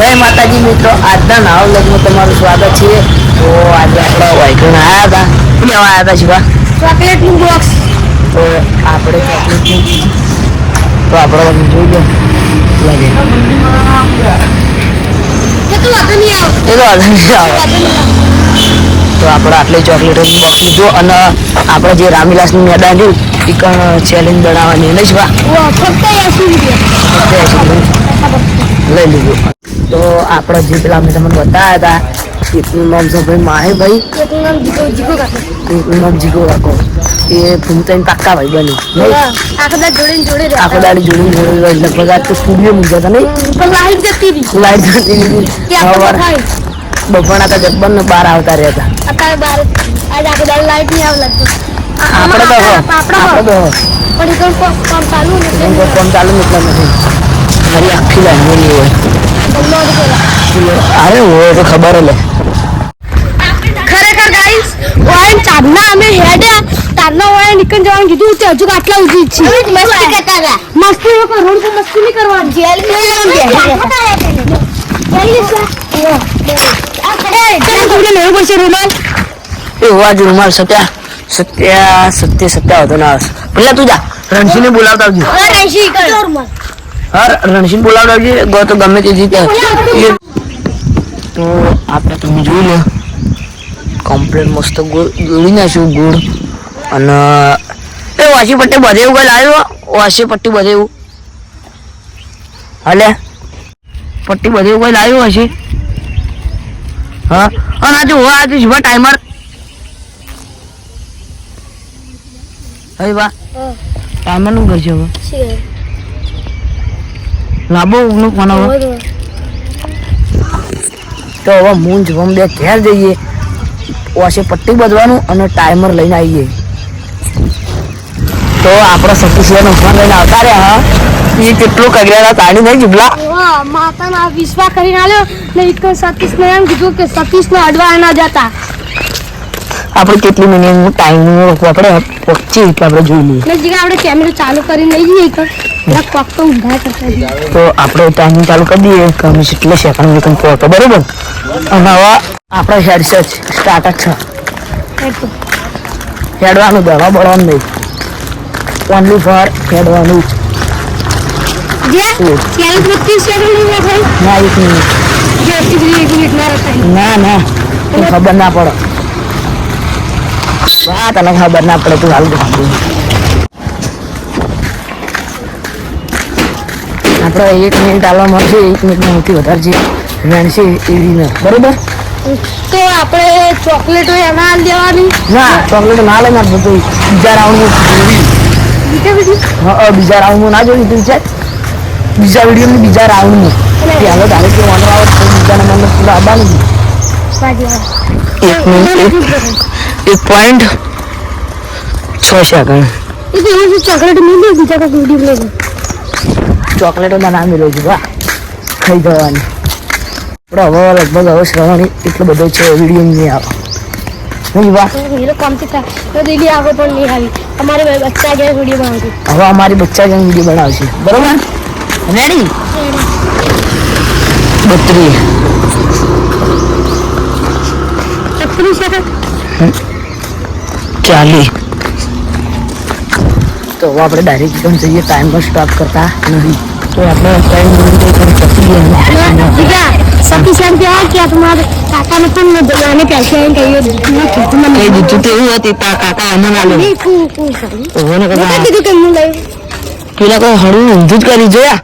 જય માતાજી મિત્રો આજના નાવ લગ્ન તમારું સ્વાગત છે. તો આજે આપણે વાઇકણ આવ્યા હતા. શું આવ્યા હતા શિવા? ચોકલેટનું બોક્સ. તો આપણે ચોકલેટ તો આપણે જોઈ લો. લાગે. એ તો વાંધો નહીં આવે. તો આપણે આટલી ચોકલેટ બોક્સ લીધું અને આપણે જે રામીલાસનું મેદાન રહ્યું એ પણ ચેલેન્જ બનાવવાની નહીં ફક્ત એસી રૂપિયા. લઈ લીધું. તો આપણે જે પેલા મેં તમને બતાવ્યા હતા એકનું નામ છે ભાઈ માહેભાઈ એકનું નામ જીગો જીગો કાકા એકનું નામ જીગો કાકો એ ભૂમતાઈ કાકા ભાઈ બની. નહીં? આખા દાડ જોડે ને જોડે રહેતા. દાડી જોડી લગભગ આ તો સ્ટુડિયો મૂકી જતા નહીં? પણ લાઈટ જતી રહી. લાઈટ જતી રહી. બપોરના તો જબ્બર ને બહાર આવતા રહ્યા હતા. અત્યારે બહાર આજ આખો દાડ લાઈટ નહીં આવે લગભગ આ- આપણે તો આપણે તો પણ પંપ ચાલુ નથી કામ ચાલુ એટલા નથી. મારી આખી લાઈન હોય અરે હોય તો ખબર લે. ખરેખર ગાઈસ ઓય ચાંદના અમે હેડ્યા ચાંદના ઓય નીકળ જવાનું કીધું તે હજુ આટલા ઉજી છે મસ્તી કરતા હતા. મસ્તી નો રોડ પર મસ્તી નહીં કરવાની. જેલ મે રૂમાલ સત્ય સત્યા સત્યા સત્ય સત્યા હતો ના પેલા તું જા. રણસિંહ બોલાવતા આવજો. રૂમાલ? હા રણસિંહ બોલાવડો ગો તો ગમે તે જીતે. તો આપણે તમે જોઈ લો. કમ્પ્લેટ મસ્ત ગોળી નાખ્યું ગુડ અને એ વાસી પટ્ટી બધે એવું કઈ લાવ્યો? વાસી પટ્ટી બધે એવું. હાલે? પટ્ટી બધે એવું કઈ લાવ્યું હશે હા? અને આજે હું આજે જીવા ટાઈમર હવે બા ટાઈમરનું કરજો હવે. લાંબો નું ફોન હવે. તો હવે મૂન જવમ બે ઘેર જઈએ. વાસે પટ્ટી બધવાનું અને ટાઈમર લઈને આવીએ. તો આપણે સતીશભાઈનો ફોન લઈને આવતા રહ્યા એ કેટલું કગરેલા તાણી નહીં જીબલા. માતાના વિશ્વાસ કરીને આવ્યો ને એક સતીશ ને એમ કીધું કે સતીશ ને અડવા ના જતા. આપણે કેટલી મિનિટ ટાઈમ આપણે પહોંચી કે આપણે જોઈ લઈએ? નજીક આપણે કેમેરો ચાલુ કરીને લઈ જઈએ તો પેલા કોક તો ઊંધા કરતા. તો આપણે ટાઈમિંગ ચાલુ કરી દઈએ કે અમે કેટલે સેકન્ડ વેકન્ડ પહોંચો બરોબર? અને હવે આપણે હેડ છે સ્ટાર્ટ જ છે. હેડવાનું દવા બળવાનું નહીં. ઓનલી ફોર હેડવાનું. જે ના નું રખાય ના પડે અઢી ત્રીસ એક મિનિટ ના રખાય ના ના તને ખબર ના પડે હા તને ખબર ના પડે તું હાલ આપણે એક મિનિટ આલવા મળશે એક મિનિટ સૌથી વધારે જે વેણશે એવી ન બરોબર? તો આપણે ચોકલેટો એમાં હાલ દેવાની? ના ચોકલેટ ના આપજો તો બીજા બીજી હા બીજા રાઉન્ડમાં ના જોયું તું છે બીજા વીડિયો બીજા રાઉન્ડમાં પહેલો તારે કે વાંધો આવે તો બીજા નંબરનો પૂરા આવવાનું એક પોઈન્ટ છ સેકન્ડ ચોકલેટ બીજા લઈ ચોકલેટોના નામ મેળવ્યું છે વાહ ખાઈ જવાની. આપણે હવે લગભગ હવે શ્રવણી એટલો બધો છે વીડિયો નહીં આવે. નહીં વાહ દીદી આગળ પણ નહીં આવી અમારે બચ્ચા ગયા વીડિયો બનાવતી હવે અમારી બચ્ચા વીડિયો બનાવશે બરોબર રેડી બત્રી છત્રીસ સેકન્ડ ચાલી. તો આપણે ડાયરેક્ટ પણ જઈએ ટાઈમ પર સ્ટોપ કરતા નહીં. તો આપણે ટાઈમ પતી ગયા. સતીશ એમ કહેવાય કે આ તમારે કાકાને પણ મને પૈસા એમ કહીએ કઈ દીધું તો એવું હતી? તા કાકા અમને તો મને કીધું કે હું લઈ પેલા કોઈ હળવું ઊંધું જ કરી જોયા?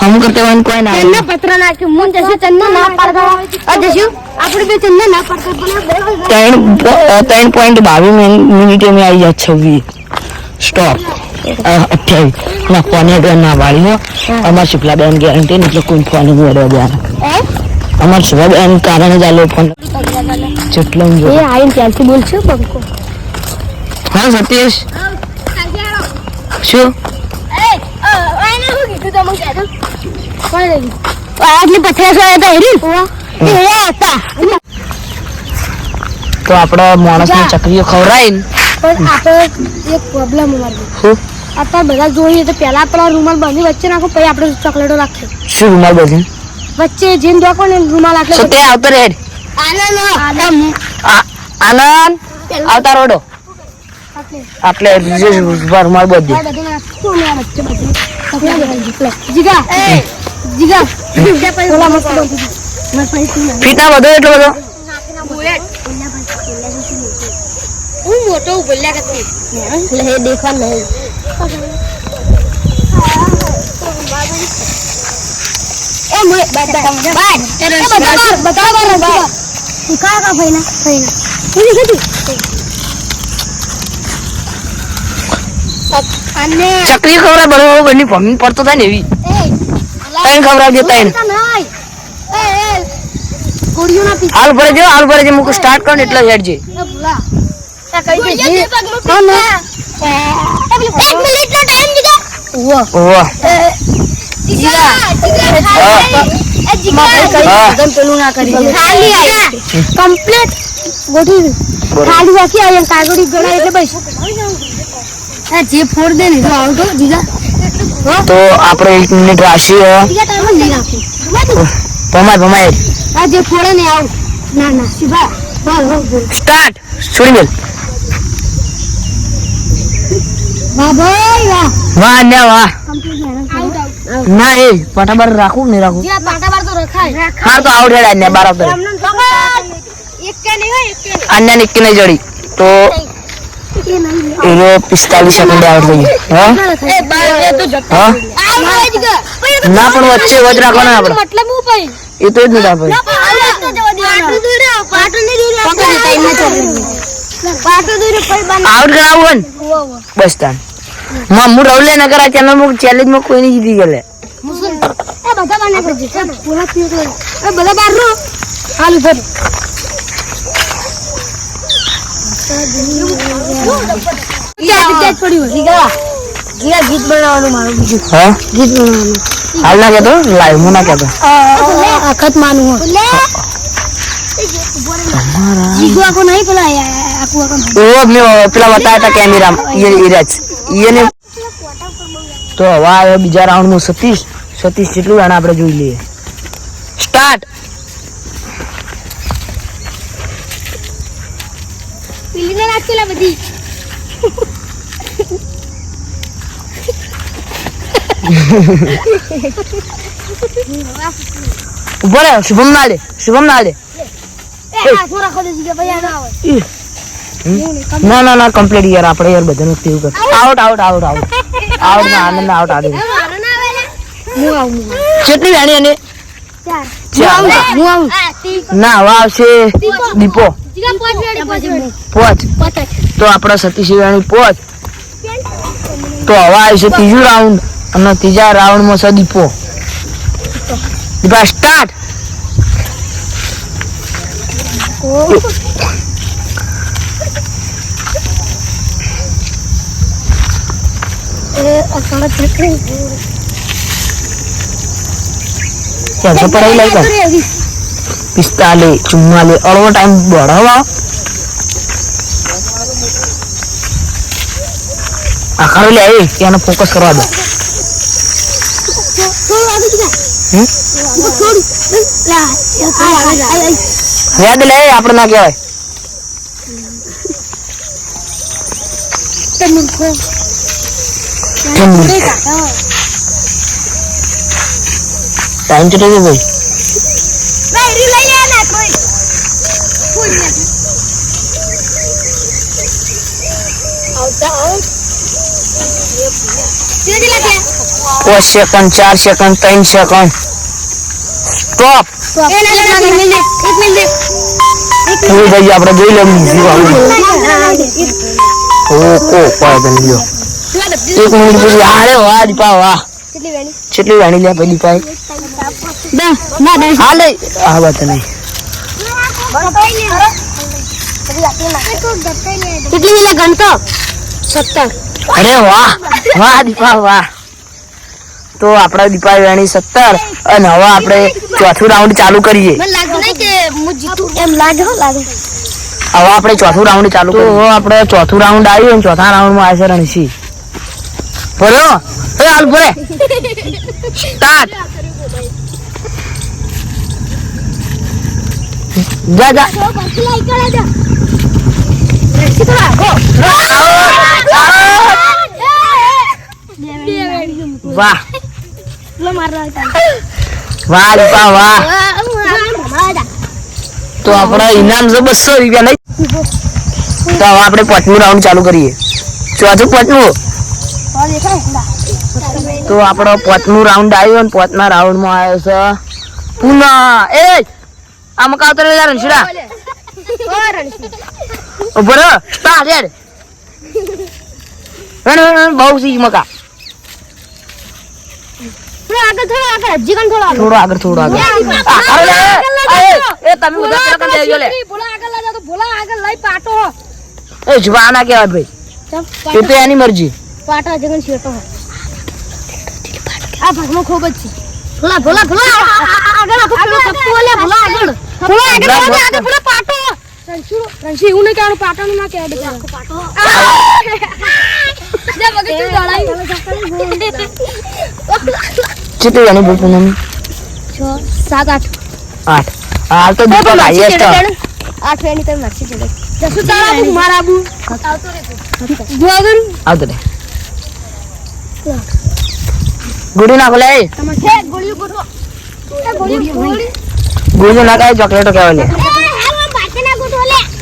હમ કરતા વાન કોઈ ના પત્ર નાખ્યું. હું જશે ચન્ના ના પાડવા. આ જશું? ત્રણ ત્રણ પોઈન્ટ બાવીસ મિનિટે મેં આવી જાય છવ્વીસ સ્ટોપ અઠ્યાવીસ. ના ફોને અડવા ના વાળી અમાર શુક્લા બેન ગેરંટી એટલે કોઈ ફોન નહીં અડવા દેવાના અમાર શુક્લા બેન કારણે જ આલો. ફોન જેટલો હું એ જોઉં. ત્યાંથી બોલશે બંકો હા સતીશ? શું? આટલી પથરા સો હતા હેરી એ હતા તો આપણે માણસને ચકરીઓ ખવડાવીને પણ આપણે એક પ્રોબ્લેમ અમારી શું? બધા જોઈએ તો પહેલા આપણા રૂમાલ બાંધી વચ્ચે નાખો પછી આપણે ચોકલેટો નાખીએ. શું રૂમાલ બધી વચ્ચે જેમ ડોકો ને રૂમાલ આટલે સત્ય આવતો રે આનંદ આનંદ આવતા રોડો. આટલે. રૂમાલ બધું જીગા. જીગા. ઓલા ફીતા વધો એટલો બધો હું મોટો બોલ્યા કરતો એટલે દેખવા નહીં એ મોય બાય બાય બતાવ બતાવ બતાવ કા ભાઈના ભાઈના કેવી હતી અને ચકરી ખવડાવ બરોબર ઘરની ભમી પડતો થાય ને એવી તૈન ખવડાવજો એ કોડિયો ના પીછે હાલ ભરે જો હાલ ભરે જો મુક સ્ટાર્ટ કર એટલે હેડ જે ભૂલા. કઈ કે કોણ એક મિનિટ ટાઈમ દીધો ઓવા ઓહો જીગા હા. પેલું ના કરી ખાલી આવી કમ્પ્લીટ ગોઠવી ખાલી રાખી આવી કાગળી ગણાય એટલે બસ. આ જે ફોડ દે ને તો આવતો જીગા. તો આપણે એક મિનિટ રાશી ભમાય ભમાય. આ જે ફોડે ને આવું. ના ના શિવા બોલ બોલ બોલ. સ્ટાર્ટ. છોડી બોલ? વાહ ભાઈ વાહ. વાહ ને વાહ. ના એ પટાબર રાખું ને રાખું? જીગા પાટા બાર તો રખાય. હા તો આઉટ હેડ આને બાર આવતો એક કે નહીં. હોય એક કે નહીં જડી. તો એનો પિસ્તાલીસ સેકન્ડ આઉટ થઈ ગયો. બાર ના પણ વચ્ચે વચ રાખવાના આપણે. મતલબ હું ભાઈ? એ તો જ નહીં આઉટ બસ તાન. હું રવલે ન કરા ચેનલમાં ચેલેન્જમાં કોઈ નહીં જીતી ગયેલે. બધા રો હાલ ઉભર ગીત બનાવવાનું મારું બીજું. ગીત બનાવવાનું. હાલ ના કહેતો? લાઈવમાં ના કહેતો. આખત માનું તો હવે આવ્યો બીજા રાઉન્ડનું સતીશ. સતીશ જેટલું આને આપણે જોઈ લઈએ. સ્ટાર્ટ. બધી. ઊભો રહે શુભમ ના લે શુભમ ના લે ના ના ના કમ્પ્લીટ યાર આપણે યાર બધાનું કેવું કર out out out out out ના આનંદ આઉટ આવે ને? હું આવું કેટલી વેણી આવું ના હવે આવશે દીપો. પોચ તો આપણા સતીશ વેણી પોચ. તો હવે આવશે ત્રીજું રાઉન્ડ અને ત્રીજા રાઉન્ડમાં છે દીપો દીપા સ્ટાર્ટ પિસ્તાલીસ, ચુમ્માલીસ અડવો ટાઈમ બળવા આખા લે એ ત્યાંનો ફોકસ કરવા દો થોડું આગળ જીગા હમ? થોડું લા આ આ યાદ લે આપણે ના કહેવાય? ટાઈમ ચટે છે ભાઈ આવતા આવ પાંચ સેકન્ડ ચાર સેકન્ડ ત્રણ સેકન્ડ સ્ટોપ એક ભાઈ આપણે જોઈ લઈએ ઓકો પાડન લ્યો એક મિનિટ પછી આરે વાહ દીપા વાહ કેટલી વાણી લે પેલી પાઈ હાલે હા વાત નહીં કેટલી ગણતો સત્તર અરે વાહ વાહ દીપા વાહ તો આપણા દીપા વેણી સત્તર અને હવે આપણે ચોથું રાઉન્ડ ચાલુ કરીએ. મને લાગ્યું નહીં કે હું જીતું. એમ લાગે હો લાગે. હવે આપણે ચોથું રાઉન્ડ ચાલુ તો હવે આપણે ચોથું રાઉન્ડ આવ્યું અને ચોથા રાઉન્ડમાં આવશે રણસી બોલો એ હાલ બોલે સ્ટાર્ટ. જા જા. વાહ. વાહ દીપા વાહ. તો આપણા ઇનામ છે બસો રૂપિયા નહીં તો હવે આપણે પાંચમું રાઉન્ડ ચાલુ કરીએ. ચોથું પાંચમું? તો આપણો પાંચમું રાઉન્ડ આવ્યો અને પાંચમા રાઉન્ડમાં આવ્યો છે પુના. એ આ મકા ઉતરે જા રણછીડા. ઊભો રહો. તા રણ રણ બહુ સી મકા. થોડો આગળ થોડો આગળ હજી કણ થોડો આગળ થોડો આગળ થોડો આગળ એ તમે બધા આગળ દેજો લે ભોલા આગળ લઈ તો ભોલા આગળ લઈ પાટો એ જવાના કેવા ભાઈ એ તો એની મરજી પાટો હજી કણ શેટો આ ભાગમાં ખૂબ જ છે ભોલા ભોલા ભોલા આગળ આગળ સપકો લે ભોલા આગળ ભોલા આગળ આગળ ભોલા પાટો રણશી રણશી એવું નહીં કહેવાનું પાટાનું ના કહેવાય પાટો જે મગજ તું દળાઈ ચેટલી એની બોલ પૂનમ છ સાત આઠ. આઠ હાલ તો દીપક હાઈએસ્ટ આઠ વેની તમે મરસી ચડે જસુ તારા મારા આબુ આવતો રે જો આગળ આવતો રે ગુડી નાખો લે. ગોળીઓ ગોળીઓ. ગોળી. નાખાય ચોકલેટો કહેવાય લે.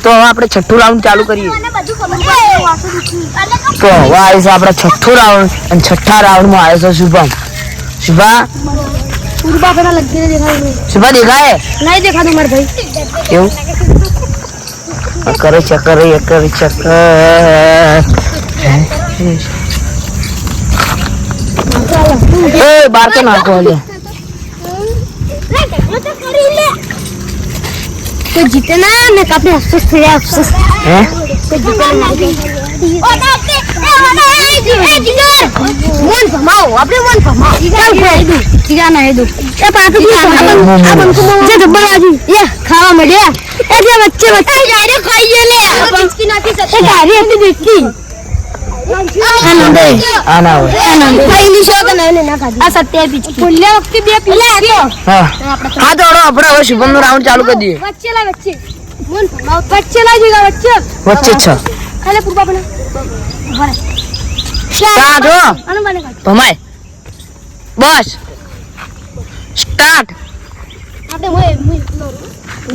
તો હવે આપણે છઠ્ઠું રાઉન્ડ ચાલુ કરીએ. મને બધું ખબર છે તો હવે આવે છે આપણા છઠ્ઠું રાઉન્ડ. અને છઠ્ઠા રાઉન્ડમાં આવ્યો છે શુભમ. शिफा पूर्वा पे ना लगती देखा है शिफा देखा है? नहीं देखा तो तुम्हारे भाई क्यों? अकर चकर अकर चकर ए बाहर के नाको ले तो जीते ना मैं तो काफ़ी अफसोस थे अफसोस। हैं? तो जीते ना। ખાવા મળ્યા એટલે વચ્ચે વચ્ચે જાય ખાઈ લે બિસ્કી નાખી શકે ગાડી આપણી બિસ્કી શુભમનું રાઉન્ડ ચાલુ કરી દઈએ. વચ્ચે વચ્ચે. ખાલે પૂરવા બને ભલે સ્ટાર્ટ હો આનું બને ભમાય. બસ. સ્ટાર્ટ. આપણે મોય મોય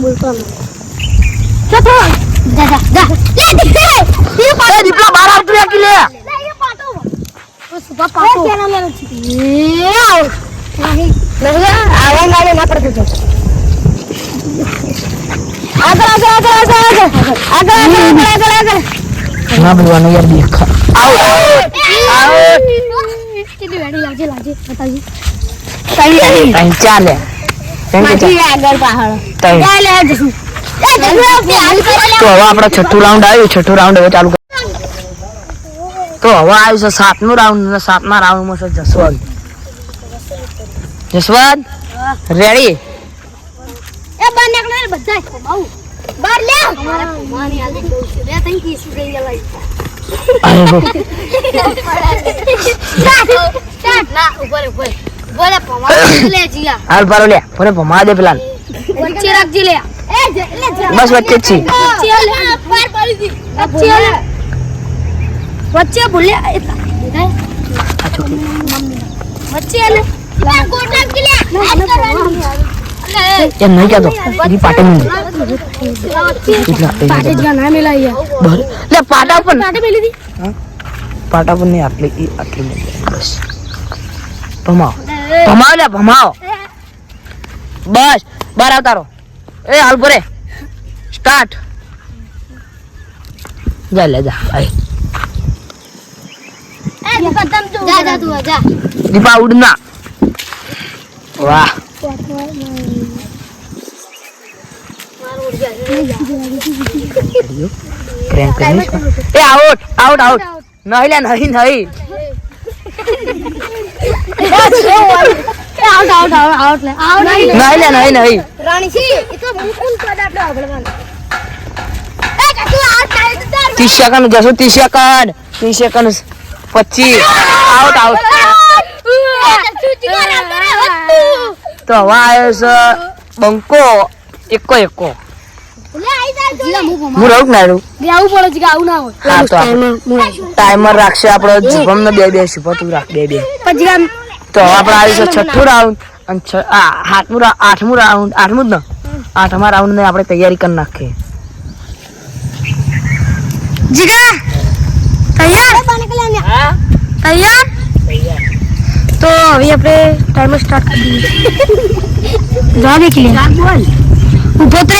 બોલતો ચતો જા જા. જા લે દીપે એ પાટો દીપલા બહાર આવતો રે લે એ પાટો. ઓ સુબા પાટો. કે નામ લેનો છે. એ આવ. નહીં નહીં આવા ગાડે ના પડતો આગળ આગળ આગળ આગળ આગળ. આગળ આગળ. ના બોલવાનું યાર દેખ આવો આવો ચાલે તો હવે આપડે છઠ્ઠું રાઉન્ડ આવ્યું. છઠ્ઠું રાઉન્ડ હવે ચાલુ તો હવે આવ્યું છે સાતમું રાઉન્ડ સાતમા રાઉન્ડમાં છે જસવંત. જસવંત રેડી બાર લે. અમારા કુમારની આલી દઉં છે. બે ત્રણ કીસ લઈ જવાય સ્ટાર્ટ સ્ટાર્ટ ના ઉપર ઉપર બોલે પમાડ લે જીયા. હાલ પારો લે. ફરે ભમા દે પેલા વચ્ચે રાખજે લે. એ જ- લે બસ વચ્ચે છે. વચ્ચે લે. પાર પડી દી. વચ્ચે લે. વચ્ચે બોલે આ છોકરી. વચ્ચે લે. ગોટ લે. એમ નહીં ये नहीं क्या तो ये पाटे म्हणजे कुठला मेला बर ले पाटा पण पाटा पण नाही आटले ई आटले बस भमाव भमाव ले भमाव बस बार अवतारो ए अलपुरे स्टार्ट जा ले जा आई दीपा उड़ना वाह કરીશ એ આઉટ આઉટ આઉટ નહીં લે નહીં નહીં. આઉટ આઉટ આઉટ આઉટ લે. આઉટ નહીં લે. નહીં નહીં. રાણી એ તો મુકુલ પદ આપણે આગળવાનું એ કાકુ આઉટ થાય તો સેકન્ડ જશો ત્રીસ સેકન્ડ ત્રીસ સેકન્ડ પચીસ. આઉટ આઉટ તો હવે આવ્યો છે બંકો એકો એકો. હું રહું કે આવું પડે છે કે આવું ના હોય. હા તો ટાઈમર રાખશે આપણો જીવમ ને બે બે શુભ રાખ બે બે. પછી તો હવે આપણે આવીશું છઠ્ઠું રાઉન્ડ અને છ સાતમું આઠમું રાઉન્ડ આઠમું જ ને. આઠમા રાઉન્ડ ને આપણે તૈયારી કરી નાખીએ. જીગા તૈયાર? તૈયાર? તો હવે આપણે ટાઈમર સ્ટાર્ટ કરી દઈએ. જવા દેખ લે. બોલ ઊભો તો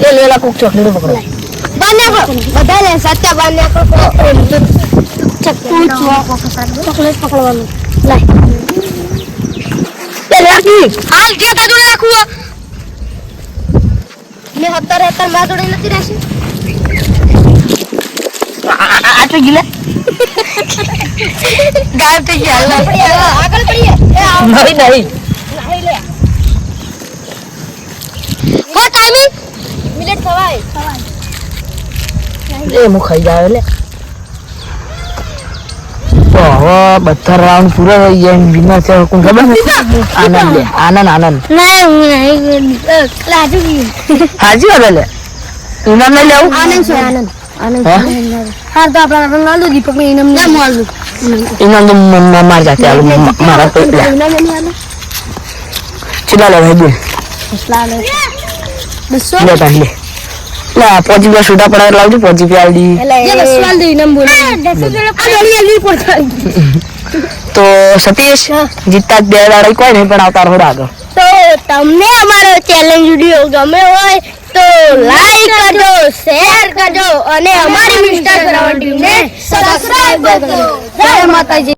એ લેલા કોક ચોકલેટ પકડો બંને આપણો બધા લે સત્ય બંને આપણો ચોકલેટ પકડવાનું લાય એ રાખી હાલ જે તાજુ રાખું મે હત્તર હત્તરમાં જોડે નથી રહેશે આ તો ગીલે ગાયબ થઈ ગયા આગળ પડીએ એ આવ નહીં નહીં નહીં લે કો ટાઈમિંગ મિનિટ ખવાય એ હું ખાઈ જાય એટલે. તો હવે બધા રાઉન્ડ પૂરા થઈ ગયા વિનર છે કોણ ખબર છે? આનંદ લે આનંદ આનંદ. નહીં હું નહીં. લાજુ હાજી વાત લે ઇનામ નહીં લેવું? આનંદ છે આનંદ. આનંદ હા? તો આપણા આપણે લાલ દીપક ને ઇનામ ના માલ ઇનામ તો મ- મ- માર જાતે આલું. મારા તો ચલા લે ભાઈ બોલ બસલા લે બસો લે તાન લે લે આ પોચી રૂપિયા છૂટા પડાવે લાવજો પોચી રૂપિયા આલી જે બસવાલ દે ઇનામ બોલે. આ ડોલી આલી પડતા તો સતીશ જીતતા બે દાડા કોઈ નહીં પણ આવતા રોડ આગળ. તો તમને અમારો ચેલેન્જ વિડિયો ગમે હોય તો લાઈક કરજો શેર કરજો અને અમારી મિસ્ટર સરાવણ ટીમને સબસ્ક્રાઇબ કરજો. જય માતાજી.